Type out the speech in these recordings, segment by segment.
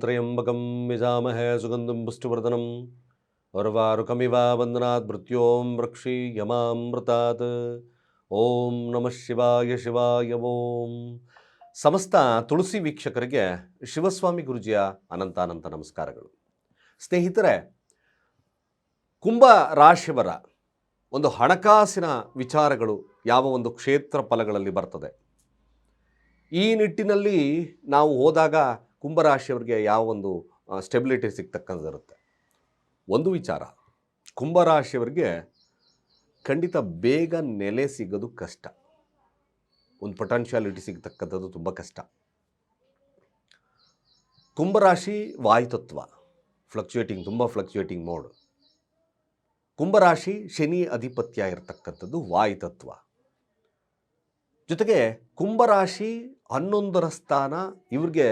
त्र्यम्बकं यजामहे सुगन्धं पुष्टिवर्धनम् उर्वारुकमिव वन्दनात् मृत्यों रक्षि ಯಮಾಮೃತಾತ್ ಓಂ ನಮಃ ಶಿವಾಯ ಶಿವಾಯ ಓಂ ಸಮಸ್ತ ತುಳಸಿ ವೀಕ್ಷಕರಿಗೆ ಶಿವಸ್ವಾಮಿ ಗುರುಜಿಯ ಅನಂತಾನಂತ ನಮಸ್ಕಾರಗಳು ಸ್ನೇಹಿತರೆ ಕುಂಭ ರಾಶಿಯವರ ಒಂದು ಹಣಕಾಸಿನ ವಿಚಾರಗಳು ಯಾವ ಒಂದು ಕ್ಷೇತ್ರ ಫಲಗಳಲ್ಲಿ ಬರ್ತದೆ ಈ ನಿಟ್ಟಿನಲ್ಲಿ ನಾವು ಹೋದಾಗ ಕುಂಭರಾಶಿಯವರಿಗೆ ಯಾವ ಒಂದು ಸ್ಟೆಬಿಲಿಟಿ ಸಿಗ್ತಕ್ಕಂಥದ್ದಿರುತ್ತೆ. ಒಂದು ವಿಚಾರ, ಕುಂಭರಾಶಿಯವರಿಗೆ ಖಂಡಿತ ಬೇಗ ನೆಲೆ ಸಿಗೋದು ಕಷ್ಟ. ಒಂದು ಪೊಟೆನ್ಷಿಯಾಲಿಟಿ ಸಿಗ್ತಕ್ಕಂಥದ್ದು ತುಂಬ ಕಷ್ಟ. ಕುಂಭರಾಶಿ ವಾಯುತತ್ವ ಫ್ಲಕ್ಚುಯೇಟಿಂಗ್ ತುಂಬ ಫ್ಲಕ್ಚುಯೇಟಿಂಗ್ ಮೋಡ್ ಕುಂಭರಾಶಿ ಶನಿ ಅಧಿಪತ್ಯ ಇರತಕ್ಕಂಥದ್ದು ವಾಯುತತ್ವ. ಜೊತೆಗೆ ಕುಂಭರಾಶಿ ಹನ್ನೊಂದರ ಸ್ಥಾನ, ಇವ್ರಿಗೆ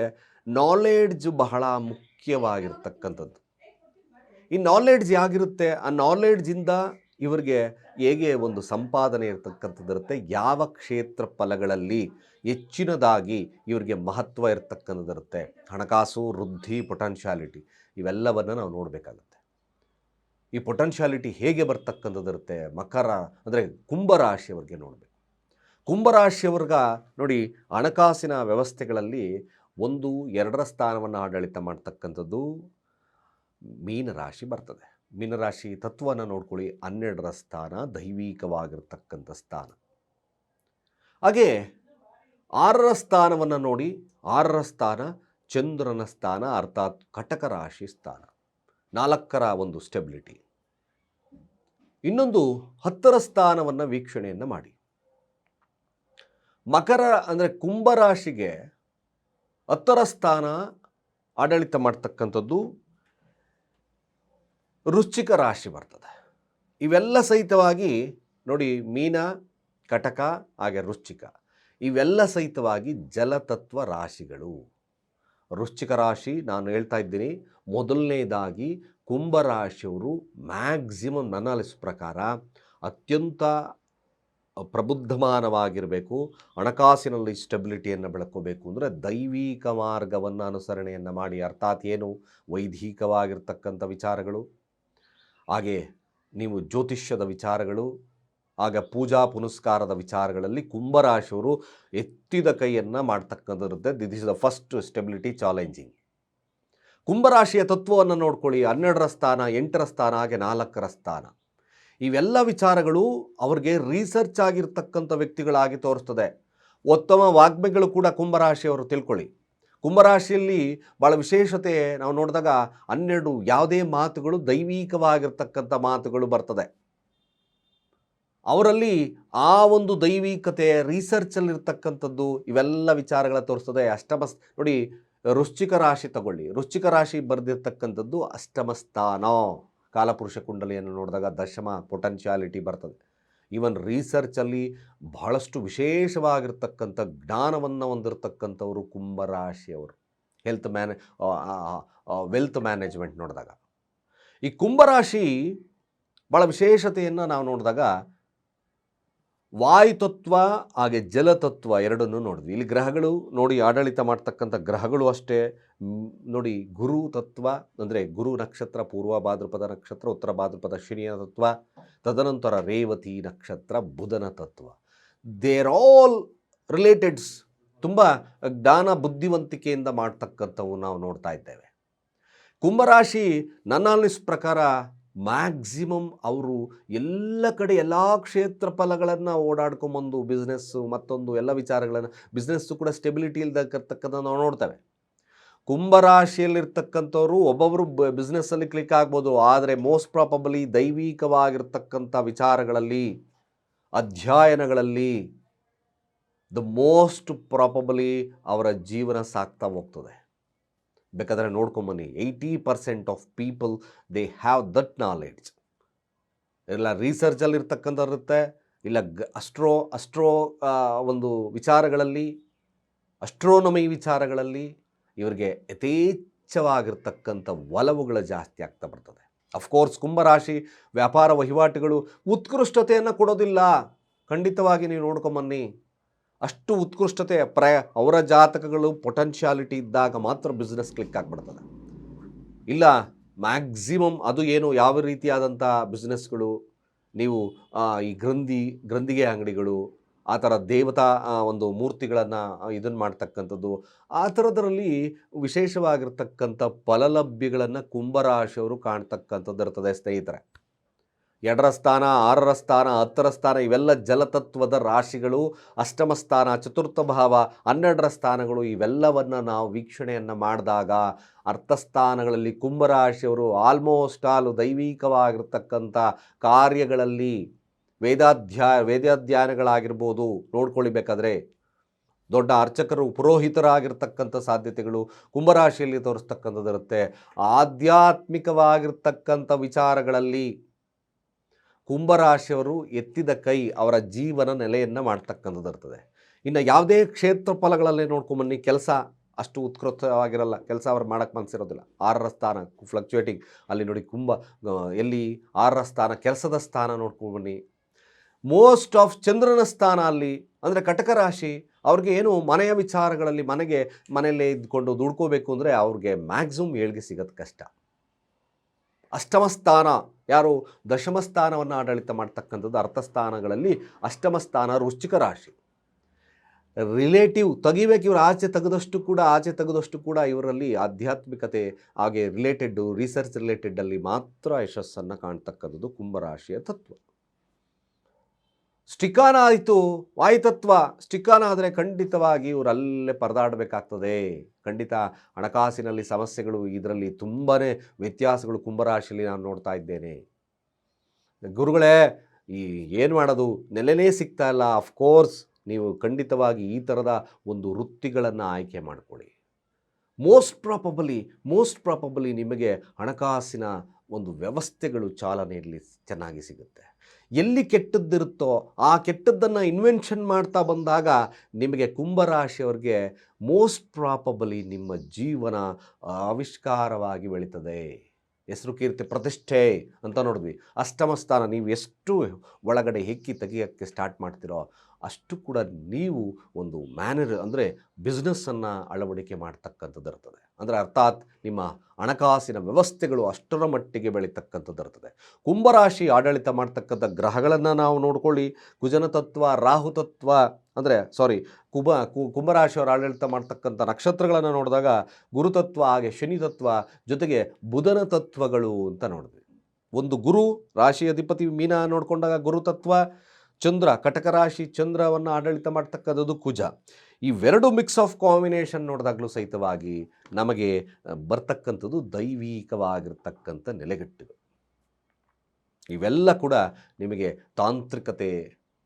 ನಾಲೆಡ್ಜ್ ಬಹಳ ಮುಖ್ಯವಾಗಿರ್ತಕ್ಕಂಥದ್ದು. ಈ ನಾಲೆಡ್ಜ್ ಯಾಗಿರುತ್ತೆ? ಆ ನಾಲೆಡ್ಜಿಂದ ಇವರಿಗೆ ಹೇಗೆ ಒಂದು ಸಂಪಾದನೆ ಇರತಕ್ಕಂಥದ್ದಿರುತ್ತೆ ಯಾವ ಕ್ಷೇತ್ರ ಫಲಗಳಲ್ಲಿ ಹೆಚ್ಚಿನದಾಗಿ ಇವರಿಗೆ ಮಹತ್ವ ಇರತಕ್ಕಂಥದ್ದಿರುತ್ತೆ ಹಣಕಾಸು, ವೃದ್ಧಿ ಪೊಟೆನ್ಷಿಯಾಲಿಟಿ ಇವೆಲ್ಲವನ್ನು ನಾವು ನೋಡಬೇಕಾಗುತ್ತೆ. ಈ ಪೊಟೆನ್ಷಿಯಾಲಿಟಿ ಹೇಗೆ ಬರ್ತಕ್ಕಂಥದ್ದಿರುತ್ತೆ ಮಕರ ಅಂದರೆ ಕುಂಭರಾಶಿಯವರಿಗೆ ನೋಡಬೇಕು. ಕುಂಭರಾಶಿಯವ್ರಿಗ ನೋಡಿ ಹಣಕಾಸಿನ ವ್ಯವಸ್ಥೆಗಳಲ್ಲಿ ಒಂದು ಎರಡರ ಸ್ಥಾನವನ್ನು ಆಡಳಿತ ಮಾಡ್ತಕ್ಕಂಥದ್ದು ಮೀನರಾಶಿ ಬರ್ತದೆ. ಮೀನರಾಶಿ ತತ್ವನ ನೋಡ್ಕೊಳ್ಳಿ, ಹನ್ನೆರಡರ ಸ್ಥಾನ ದೈವಿಕವಾಗಿರ್ತಕ್ಕಂಥ ಸ್ಥಾನ. ಹಾಗೆ ಆರರ ಸ್ಥಾನವನ್ನು ನೋಡಿ, ಆರರ ಸ್ಥಾನ ಚಂದ್ರನ ಸ್ಥಾನ ಅರ್ಥಾತ್ ಕಟಕ ರಾಶಿ ಸ್ಥಾನ. ನಾಲ್ಕರ ಒಂದು ಸ್ಟೆಬಿಲಿಟಿ. ಇನ್ನೊಂದು ಹತ್ತರ ಸ್ಥಾನವನ್ನು ವೀಕ್ಷಣೆಯನ್ನು ಮಾಡಿ. ಮಕರ ಅಂದರೆ ಕುಂಭರಾಶಿಗೆ ಹತ್ತರ ಸ್ಥಾನ ಆಡಳಿತ ಮಾಡ್ತಕ್ಕಂಥದ್ದು ವೃಶ್ಚಿಕ ರಾಶಿ ಬರ್ತದೆ. ಇವೆಲ್ಲ ಸಹಿತವಾಗಿ ನೋಡಿ, ಮೀನ, ಕಟಕ, ಹಾಗೆ ವೃಶ್ಚಿಕ. ಇವೆಲ್ಲ ಸಹಿತವಾಗಿ ಜಲತತ್ವ ರಾಶಿಗಳು. ವೃಶ್ಚಿಕ ರಾಶಿ ನಾನು ಹೇಳ್ತಾ ಇದ್ದೀನಿ, ಮೊದಲನೇದಾಗಿ ಕುಂಭರಾಶಿಯವರು ಮ್ಯಾಕ್ಸಿಮಮ್ ಅನಾಲಿಸ್ ಪ್ರಕಾರ ಅತ್ಯಂತ ಪ್ರಬುದ್ಧಮಾನವಾಗಿರಬೇಕು, ಹಣಕಾಸಿನಲ್ಲಿ ಸ್ಟೆಬಿಲಿಟಿಯನ್ನು ಬೆಳಕೋಬೇಕು ಅಂದರೆ ದೈವಿಕ ಮಾರ್ಗವನ್ನು ಅನುಸರಣೆಯನ್ನು ಮಾಡಿ. ಅರ್ಥಾತ್ ಏನು? ವೈದಿಕವಾಗಿರ್ತಕ್ಕಂಥ ವಿಚಾರಗಳು. ಹಾಗೆ ನೀವು ಜ್ಯೋತಿಷ್ಯದ ವಿಚಾರಗಳು, ಆಗ ಪೂಜಾ ಪುನಸ್ಕಾರದ ವಿಚಾರಗಳಲ್ಲಿ ಕುಂಭರಾಶಿಯವರು ಎತ್ತಿದ ಕೈಯನ್ನು ಮಾಡ್ತಕ್ಕಂಥದ್ದಿರುತ್ತೆ this is the first stability challenging. ಕುಂಭರಾಶಿಯ ತತ್ವವನ್ನು ನೋಡ್ಕೊಳ್ಳಿ. ಹನ್ನೆರಡರ ಸ್ಥಾನ, ಎಂಟರ ಸ್ಥಾನ, ಹಾಗೆ ನಾಲ್ಕರ ಸ್ಥಾನ. ಇವೆಲ್ಲ ವಿಚಾರಗಳು ಅವ್ರಿಗೆ ರಿಸರ್ಚ್ ಆಗಿರ್ತಕ್ಕಂಥ ವ್ಯಕ್ತಿಗಳಾಗಿ ತೋರಿಸ್ತದೆ. ಉತ್ತಮ ವಾಗ್ಮಿಗಳು ಕೂಡ ಕುಂಭರಾಶಿಯವರು ತಿಳ್ಕೊಳ್ಳಿ. ಕುಂಭರಾಶಿಯಲ್ಲಿ ಭಾಳ ವಿಶೇಷತೆ ನಾವು ನೋಡಿದಾಗ ಹನ್ನೆರಡು ಯಾವುದೇ ಮಾತುಗಳು ದೈವಿಕವಾಗಿರ್ತಕ್ಕಂಥ ಮಾತುಗಳು ಬರ್ತದೆ. ಅವರಲ್ಲಿ ಆ ಒಂದು ದೈವಿಕತೆ ರಿಸರ್ಚಲ್ಲಿರ್ತಕ್ಕಂಥದ್ದು ಇವೆಲ್ಲ ವಿಚಾರಗಳ ತೋರಿಸ್ತದೆ. ಅಷ್ಟಮ ನೋಡಿ ವೃಶ್ಚಿಕ ರಾಶಿ ತಗೊಳ್ಳಿ. ವೃಶ್ಚಿಕ ರಾಶಿ ಬರೆದಿರ್ತಕ್ಕಂಥದ್ದು ಅಷ್ಟಮ ಸ್ಥಾನ. ಕಾಲಪುರುಷ ಕುಂಡಲಿಯನ್ನು ನೋಡಿದಾಗ ದಶಮ ಪೊಟೆನ್ಷಿಯಾಲಿಟಿ ಬರ್ತದೆ. ಈವನ್ ರೀಸರ್ಚಲ್ಲಿ ಬಹಳಷ್ಟು ವಿಶೇಷವಾಗಿರ್ತಕ್ಕಂಥ ಜ್ಞಾನವನ್ನು ಹೊಂದಿರತಕ್ಕಂಥವರು ಕುಂಭರಾಶಿಯವರು. ಹೆಲ್ತ್ ಮ್ಯಾನೆ ವೆಲ್ತ್ ಮ್ಯಾನೇಜ್ಮೆಂಟ್ ನೋಡಿದಾಗ. ಈ ಕುಂಭರಾಶಿ ಭಾಳ ವಿಶೇಷತೆಯನ್ನು ನಾವು ನೋಡಿದಾಗ ವಾಯುತತ್ವ ಹಾಗೆ ಜಲತತ್ವ ಎರಡನ್ನು ನೋಡಿದ್ವಿ. ಇಲ್ಲಿ ಗ್ರಹಗಳು ನೋಡಿ ಆಡಳಿತ ಮಾಡ್ತಕ್ಕಂಥ ಗ್ರಹಗಳು ಅಷ್ಟೇ. ನೋಡಿ ಗುರು ತತ್ವ ಅಂದರೆ ಗುರು ನಕ್ಷತ್ರ, ಪೂರ್ವ ಭಾದ್ರಪದ ನಕ್ಷತ್ರ, ಉತ್ತರ ಭಾದ್ರಪದ ಶನಿಯ ತತ್ವ, ತದನಂತರ ರೇವತಿ ನಕ್ಷತ್ರ, ಬುಧನ ತತ್ವ. ದೇರ್ ಆಲ್ ರಿಲೇಟೆಡ್ಸ್ ತುಂಬ ಜ್ಞಾನ ಬುದ್ಧಿವಂತಿಕೆಯಿಂದ ಮಾಡ್ತಕ್ಕಂಥವು ನಾವು ನೋಡ್ತಾ ಇದ್ದೇವೆ. ಕುಂಭರಾಶಿ ನನ್ನ ಅನಿಸ್ ಪ್ರಕಾರ ಮ್ಯಾಕ್ಸಿಮಮ್ ಅವರು ಎಲ್ಲ ಕಡೆ ಎಲ್ಲ ಕ್ಷೇತ್ರ ಫಲಗಳನ್ನು ಓಡಾಡ್ಕೊಂಬಂದು ಬಿಸ್ನೆಸ್ಸು ಮತ್ತೊಂದು ಎಲ್ಲ ವಿಚಾರಗಳನ್ನು ಬಿಸ್ನೆಸ್ಸು ಕೂಡ ಸ್ಟೆಬಿಲಿಟಿ ಇಲ್ದಕ್ಕಂಥದ್ದು ನಾವು ನೋಡ್ತೇವೆ. ಕುಂಭರಾಶಿಯಲ್ಲಿರ್ತಕ್ಕಂಥವ್ರು ಒಬ್ಬೊಬ್ಬರು ಬಿಸ್ನೆಸ್ಸಲ್ಲಿ ಕ್ಲಿಕ್ ಆಗ್ಬೋದು, ಆದರೆ ಮೋಸ್ಟ್ ಪ್ರಾಬಬಲಿ ದೈವಿಕವಾಗಿರ್ತಕ್ಕಂಥ ವಿಚಾರಗಳಲ್ಲಿ, ಅಧ್ಯಯನಗಳಲ್ಲಿ ದ ಮೋಸ್ಟ್ ಪ್ರಾಪಬಲಿ ಅವರ ಜೀವನ ಸಾಗ್ತಾ ಹೋಗ್ತದೆ. ಬೇಕಾದರೆ ನೋಡ್ಕೊಂಬನ್ನಿ eighty percent of people they have that knowledge ಇಲ್ಲ ರಿಸರ್ಚಲ್ಲಿ ಇರ್ತಕ್ಕಂಥವ್ರಿರುತ್ತೆ ಇಲ್ಲ ಗ ಅಸ್ಟ್ರೋ ಅಸ್ಟ್ರೋ ಒಂದು ವಿಚಾರಗಳಲ್ಲಿ ಅಸ್ಟ್ರೋನಮಿ ವಿಚಾರಗಳಲ್ಲಿ ಇವರಿಗೆ ಯಥೇಚ್ಛವಾಗಿರ್ತಕ್ಕಂಥ ಒಲವುಗಳು ಜಾಸ್ತಿ ಆಗ್ತಾ ಬರ್ತದೆ. ಅಫ್ಕೋರ್ಸ್ ಕುಂಭರಾಶಿ, ವ್ಯಾಪಾರ ವಹಿವಾಟುಗಳು ಉತ್ಕೃಷ್ಟತೆಯನ್ನು ಕೊಡೋದಿಲ್ಲ. ಖಂಡಿತವಾಗಿ ನೀವು ನೋಡ್ಕೊಂಬನ್ನಿ ಅಷ್ಟು ಉತ್ಕೃಷ್ಟತೆ ಪ್ರ ಅವರ ಜಾತಕಗಳು ಪೊಟೆನ್ಷಿಯಾಲಿಟಿ ಇದ್ದಾಗ ಮಾತ್ರ ಬಿಸ್ನೆಸ್ ಕ್ಲಿಕ್ ಆಗಿಬಿಡ್ತದೆ. ಇಲ್ಲ ಮ್ಯಾಕ್ಸಿಮಮ್ ಅದು ಏನು, ಯಾವ ರೀತಿಯಾದಂಥ ಬಿಸ್ನೆಸ್ಗಳು ನೀವು ಈ ಗ್ರಂಥಿ, ಗ್ರಂಥಿಗೆ ಅಂಗಡಿಗಳು, ಆ ಥರ ದೇವತಾ ಒಂದು ಮೂರ್ತಿಗಳನ್ನು ಇದನ್ನು ಮಾಡ್ತಕ್ಕಂಥದ್ದು, ಆ ಥರದರಲ್ಲಿ ವಿಶೇಷವಾಗಿರ್ತಕ್ಕಂಥ ಫಲಲಭ್ಯಗಳನ್ನು ಕುಂಭರಾಶಿಯವರು ಕಾಣ್ತಕ್ಕಂಥದ್ದು ಇರ್ತದೆ ಸ್ನೇಹಿತರೆ. ಎರಡರ ಸ್ಥಾನ, ಆರರ ಸ್ಥಾನ, ಹತ್ತರ ಸ್ಥಾನ, ಇವೆಲ್ಲ ಜಲತತ್ವದ ರಾಶಿಗಳು, ಅಷ್ಟಮ ಸ್ಥಾನ, ಚತುರ್ಥ ಭಾವ, ಹನ್ನೆರಡರ ಸ್ಥಾನಗಳು, ಇವೆಲ್ಲವನ್ನು ನಾವು ವೀಕ್ಷಣೆಯನ್ನು ಮಾಡಿದಾಗ ಅರ್ಥಸ್ಥಾನಗಳಲ್ಲಿ ಕುಂಭರಾಶಿಯವರು ಆಲ್ಮೋಸ್ಟ್ ಆಲ್ ದೈವಿಕವಾಗಿರ್ತಕ್ಕಂಥ ಕಾರ್ಯಗಳಲ್ಲಿ ವೇದಾಧ್ಯಾಯ ವೇದಾಧ್ಯಯನಗಳಾಗಿರ್ಬೋದು, ನೋಡ್ಕೊಳ್ಬೇಕಾದ್ರೆ ದೊಡ್ಡ ಅರ್ಚಕರು, ಪುರೋಹಿತರಾಗಿರ್ತಕ್ಕಂಥ ಸಾಧ್ಯತೆಗಳು ಕುಂಭರಾಶಿಯಲ್ಲಿ ತೋರಿಸ್ತಕ್ಕಂಥದ್ದಿರುತ್ತೆ. ಆಧ್ಯಾತ್ಮಿಕವಾಗಿರ್ತಕ್ಕಂಥ ವಿಚಾರಗಳಲ್ಲಿ ಕುಂಭರಾಶಿಯವರು ಎತ್ತಿದ ಕೈ ಅವರ ಜೀವನ ನೆಲೆಯನ್ನು ಮಾಡ್ತಕ್ಕಂಥದ್ದು ಇರ್ತದೆ ಇನ್ನು ಯಾವುದೇ ಕ್ಷೇತ್ರ ಫಲಗಳಲ್ಲೇ ನೋಡ್ಕೊಂಬನ್ನಿ ಕೆಲಸ ಅಷ್ಟು ಉತ್ಕೃಷ್ಟವಾಗಿರಲ್ಲ. ಕೆಲಸ ಅವ್ರು ಮಾಡೋಕ್ಕೆ ಮನಸ್ಸಿರೋದಿಲ್ಲ ಆರರ ಸ್ಥಾನ ಫ್ಲಕ್ಚುಯೇಟಿಂಗ್ ಅಲ್ಲಿ ನೋಡಿ ಕುಂಭ ಎಲ್ಲಿ ಆರರ ಸ್ಥಾನ, ಕೆಲಸದ ಸ್ಥಾನ ನೋಡ್ಕೊಂಬನ್ನಿ ಮೋಸ್ಟ್ ಆಫ್ ಚಂದ್ರನ ಸ್ಥಾನ ಅಲ್ಲಿ, ಅಂದರೆ ಕಟಕ ರಾಶಿ, ಅವ್ರಿಗೆ ಏನು ಮನೆಯ ವಿಚಾರಗಳಲ್ಲಿ ಮನೆಗೆ ಮನೆಯಲ್ಲೇ ಇದ್ಕೊಂಡು ದುಡ್ಕೋಬೇಕು ಅಂದರೆ ಅವ್ರಿಗೆ ಮ್ಯಾಕ್ಸಿಮಮ್ ಏಳ್ಗೆ ಸಿಗೋದು ಕಷ್ಟ. ಅಷ್ಟಮ ಸ್ಥಾನ ಯಾರು ದಶಮ ಸ್ಥಾನವನ್ನು ಆಡಳಿತ ಮಾಡ್ತಕ್ಕಂಥದ್ದು ಅರ್ಥಸ್ಥಾನಗಳಲ್ಲಿ ಅಷ್ಟಮ ಸ್ಥಾನ ವೃಶ್ಚಿಕ ರಾಶಿ. ರಿಲೇಟಿವ್ ತೆಗಿಬೇಕು, ಇವರು ಆಚೆ ತೆಗೆದಷ್ಟು ಕೂಡ, ಆಚೆ ತೆಗೆದಷ್ಟು ಕೂಡ ಇವರಲ್ಲಿ ಆಧ್ಯಾತ್ಮಿಕತೆ ಹಾಗೆ ರಿಲೇಟೆಡ್ಡು ರಿಸರ್ಚ್ ರಿಲೇಟೆಡ್ಡಲ್ಲಿ ಮಾತ್ರ ಯಶಸ್ಸನ್ನು ಕಾಣ್ತಕ್ಕಂಥದ್ದು ಕುಂಭರಾಶಿಯ ತತ್ವ. ಸ್ಟಿಕಾನ ಆಯಿತು ವಾಯುತತ್ವ ಸ್ಟಿಕಾನ ಆದರೆ ಖಂಡಿತವಾಗಿ ಇವರಲ್ಲೇ ಪರದಾಡಬೇಕಾಗ್ತದೆ. ಖಂಡಿತ ಹಣಕಾಸಿನಲ್ಲಿ ಸಮಸ್ಯೆಗಳು ಇದರಲ್ಲಿ ತುಂಬಾ ವ್ಯತ್ಯಾಸಗಳು ಕುಂಭರಾಶಿಯಲ್ಲಿ ನಾನು ನೋಡ್ತಾ ಇದ್ದೇನೆ. ಗುರುಗಳೇ, ಈ ಏನು ಮಾಡೋದು? ನೆಲೆನೇ ಸಿಗ್ತಾ ಇಲ್ಲ. ಅಫ್ಕೋರ್ಸ್ ನೀವು ಖಂಡಿತವಾಗಿ ಈ ಥರದ ಒಂದು ವೃತ್ತಿಗಳನ್ನು ಆಯ್ಕೆ ಮಾಡಿಕೊಳ್ಳಿ. ಮೋಸ್ಟ್ ಪ್ರಾಪಬಲಿ ಮೋಸ್ಟ್ ಪ್ರಾಪಬಲಿ ನಿಮಗೆ ಹಣಕಾಸಿನ ಒಂದು ವ್ಯವಸ್ಥೆಗಳು ಚಾಲನೆಯಲ್ಲಿ ಚೆನ್ನಾಗಿ ಸಿಗುತ್ತೆ. ಎಲ್ಲಿ ಕೆಟ್ಟದ್ದಿರುತ್ತೋ ಆ ಕೆಟ್ಟದ್ದನ್ನು ಇನ್ವೆನ್ಷನ್ ಮಾಡ್ತಾ ಬಂದಾಗ ನಿಮಗೆ ಕುಂಭರಾಶಿಯವ್ರಿಗೆ ಮೋಸ್ಟ್ ಪ್ರಾಪಬಲಿ ನಿಮ್ಮ ಜೀವನ ಆವಿಷ್ಕಾರವಾಗಿ ಬೆಳೀತದೆ. ಹೆಸರು ಕೀರ್ತಿ ಪ್ರತಿಷ್ಠೆ ಅಂತ ನೋಡಿದ್ವಿ. ಅಷ್ಟಮ ಸ್ಥಾನ, ನೀವು ಎಷ್ಟು ಒಳಗಡೆ ಹೆಕ್ಕಿ ತೆಗಿಯೋಕ್ಕೆ ಸ್ಟಾರ್ಟ್ ಮಾಡ್ತೀರೋ ಅಷ್ಟು ಕೂಡ ನೀವು ಒಂದು ಮ್ಯಾನರ್ ಅಂದರೆ ಬಿಸ್ನೆಸ್ಸನ್ನು ಅಳವಡಿಕೆ ಮಾಡ್ತಕ್ಕಂಥದ್ದು ಇರ್ತದೆ. ಅಂದರೆ ಅರ್ಥಾತ್ ನಿಮ್ಮ ಹಣಕಾಸಿನ ವ್ಯವಸ್ಥೆಗಳು ಅಷ್ಟರ ಮಟ್ಟಿಗೆ ಬೆಳೀತಕ್ಕಂಥದ್ದು ಇರ್ತದೆ. ಕುಂಭರಾಶಿ ಆಡಳಿತ ಮಾಡ್ತಕ್ಕಂಥ ಗ್ರಹಗಳನ್ನು ನಾವು ನೋಡ್ಕೊಳ್ಳಿ. ಕುಜನ ತತ್ವ, ರಾಹು ಅಂದರೆ ಸಾರಿ ಕುಂಭ ಕುಂಭರಾಶಿಯವರು ಆಡಳಿತ ಮಾಡ್ತಕ್ಕಂಥ ನಕ್ಷತ್ರಗಳನ್ನು ನೋಡಿದಾಗ ಗುರುತತ್ವ ಹಾಗೆ ಶನಿ ತತ್ವ, ಜೊತೆಗೆ ಬುಧನ ತತ್ವಗಳು ಅಂತ ನೋಡಿದ್ವಿ. ಒಂದು ಗುರು ರಾಶಿ ಅಧಿಪತಿ ಮೀನ ನೋಡಿಕೊಂಡಾಗ ಗುರುತತ್ವ ಚಂದ್ರ, ಕಟಕ ರಾಶಿ ಚಂದ್ರವನ್ನು ಆಡಳಿತ ಮಾಡ್ತಕ್ಕಂಥದ್ದು ಕುಜ. ಇವೆರಡು ಮಿಕ್ಸ್ ಆಫ್ ಕಾಂಬಿನೇಷನ್ ನೋಡಿದಾಗಲೂ ಸಹಿತವಾಗಿ ನಮಗೆ ಬರ್ತಕ್ಕಂಥದ್ದು ದೈವಿಕವಾಗಿರ್ತಕ್ಕಂಥ ನೆಲೆಗಟ್ಟುಗಳು ಇವೆಲ್ಲ ಕೂಡ ನಿಮಗೆ ತಾಂತ್ರಿಕತೆ,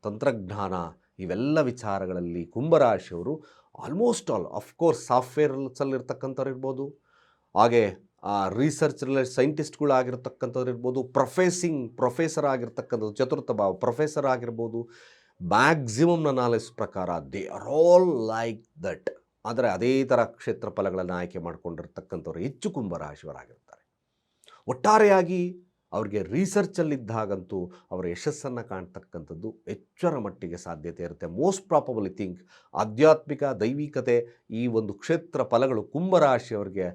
ತಂತ್ರಜ್ಞಾನ ಇವೆಲ್ಲ ವಿಚಾರಗಳಲ್ಲಿ ಕುಂಭರಾಶಿಯವರು ಆಲ್ಮೋಸ್ಟ್ ಆಲ್ ಅಫ್ಕೋರ್ಸ್ ಸಾಫ್ಟ್ವೇರ್ಸಲ್ಲಿರ್ತಕ್ಕಂಥವ್ರು ಇರ್ಬೋದು. ಹಾಗೆ ರಿಸರ್ಚ್ ರಿಲೇಟ್ ಸೈಂಟಿಸ್ಟ್ಗಳಾಗಿರ್ತಕ್ಕಂಥವ್ರು ಇರ್ಬೋದು ಪ್ರೊಫೆಸಿಂಗ್ ಪ್ರೊಫೆಸರ್ ಆಗಿರ್ತಕ್ಕಂಥದ್ದು ಚತುರ್ಥ ಭಾವ ಪ್ರೊಫೆಸರ್ ಆಗಿರ್ಬೋದು ಮ್ಯಾಕ್ಸಿಮಮ್ನ ನಾಲೆಜ್ ಪ್ರಕಾರ they are all like that ಆದರೆ ಅದೇ ಥರ ಕ್ಷೇತ್ರ ಫಲಗಳನ್ನು ಆಯ್ಕೆ ಮಾಡಿಕೊಂಡಿರ್ತಕ್ಕಂಥವ್ರು ಹೆಚ್ಚು ಕುಂಭರಾಶಿಯವರಾಗಿರ್ತಾರೆ. ಒಟ್ಟಾರೆಯಾಗಿ ಅವ್ರಿಗೆ ರಿಸರ್ಚಲ್ಲಿದ್ದಾಗಂತೂ ಅವರ ಯಶಸ್ಸನ್ನು ಕಾಣ್ತಕ್ಕಂಥದ್ದು ಹೆಚ್ಚರ ಮಟ್ಟಿಗೆ ಸಾಧ್ಯತೆ ಇರುತ್ತೆ. ಮೋಸ್ಟ್ ಪ್ರಾಪಬಲಿ ಥಿಂಕ್ ಆಧ್ಯಾತ್ಮಿಕ, ದೈವಿಕತೆ ಈ ಒಂದು ಕ್ಷೇತ್ರ ಫಲಗಳು ಕುಂಭರಾಶಿಯವರಿಗೆ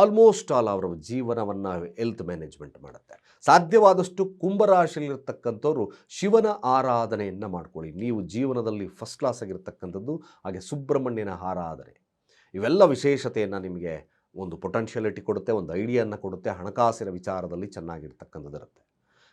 ಆಲ್ಮೋಸ್ಟ್ ಆಲ್ ಅವರ ಜೀವನವನ್ನು ಹೆಲ್ತ್ ಮ್ಯಾನೇಜ್ಮೆಂಟ್ ಮಾಡುತ್ತೆ. ಸಾಧ್ಯವಾದಷ್ಟು ಕುಂಭರಾಶಿಯಲ್ಲಿರ್ತಕ್ಕಂಥವ್ರು ಶಿವನ ಆರಾಧನೆಯನ್ನು ಮಾಡ್ಕೊಳ್ಳಿ. ನೀವು ಜೀವನದಲ್ಲಿ ಫಸ್ಟ್ ಕ್ಲಾಸ್ ಆಗಿರ್ತಕ್ಕಂಥದ್ದು, ಹಾಗೆ ಸುಬ್ರಹ್ಮಣ್ಯನ ಆರಾಧನೆ. ಇವೆಲ್ಲ ವಿಶೇಷತೆಯನ್ನು ನಿಮಗೆ ಒಂದು ಪೊಟೆನ್ಷಿಯಲಿಟಿ ಕೊಡುತ್ತೆ, ಒಂದು ಐಡಿಯಾನ ಕೊಡುತ್ತೆ, ಹಣಕಾಸಿನ ವಿಚಾರದಲ್ಲಿ ಚೆನ್ನಾಗಿರ್ತಕ್ಕಂಥದ್ದಿರುತ್ತೆ.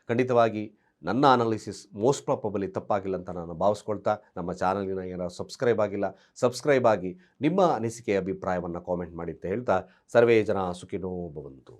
ಖಂಡಿತವಾಗಿ ನನ್ನ ಅನಾಲಿಸಿಸ್ ಮೋಸ್ಟ್ ಪ್ರಾಪಬಲಿ ತಪ್ಪಾಗಿಲ್ಲ ಅಂತ ನಾನು ಭಾವಿಸ್ಕೊಳ್ತಾ, ನಮ್ಮ ಚಾನಲಿನ ಏನಾದ್ರು ಸಬ್ಸ್ಕ್ರೈಬ್ ಆಗಿಲ್ಲ ಸಬ್ಸ್ಕ್ರೈಬ್ ಆಗಿ ನಿಮ್ಮ ಅನಿಸಿಕೆ ಅಭಿಪ್ರಾಯವನ್ನು ಕಾಮೆಂಟ್ ಮಾಡಿ ಅಂತ ಹೇಳ್ತಾ, ಸರ್ವೇ ಜನ ಸುಖಿನೋ ಭವಂತು.